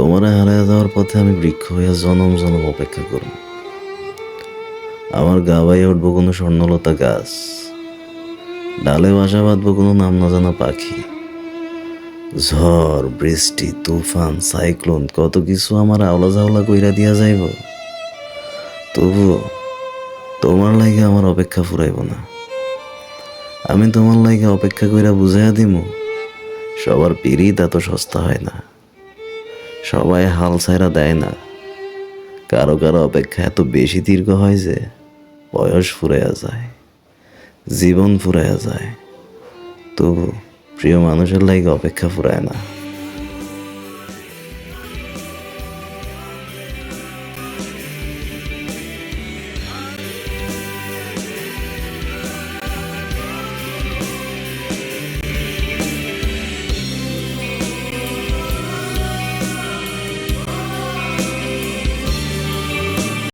তোমারে হারায় যাওয়ার পথে আমি বৃক্ষ হইয়া জনম জনম অপেক্ষা করব। আমার গা বাইয়ে উঠবো কোনো স্বর্ণলতা গাছ। ডালে বাসা বাঁধবো কোনো নাম না জানা পাখি। ঝড়, বৃষ্টি, তুফান, সাইক্লোন, কত কিছু আমার আওলা জাওলা কইরা দিয়া যাইব। তবুও তোমার লাগে আমার অপেক্ষা ফুরাইব না। আমি তোমার লাগে অপেক্ষা কইরা বুঝাইয়া দিমু, সবার তা তো সস্তা হয় না। সবাই হাল ছাইরা দেয় না। কারও কারও অপেক্ষা এত বেশি দীর্ঘ হয় যে বয়স ফুরাইয়া যায়, জীবন ফুরাইয়া যায়। তবু প্রিয় মানুষের লাগে অপেক্ষা ফুরায় না।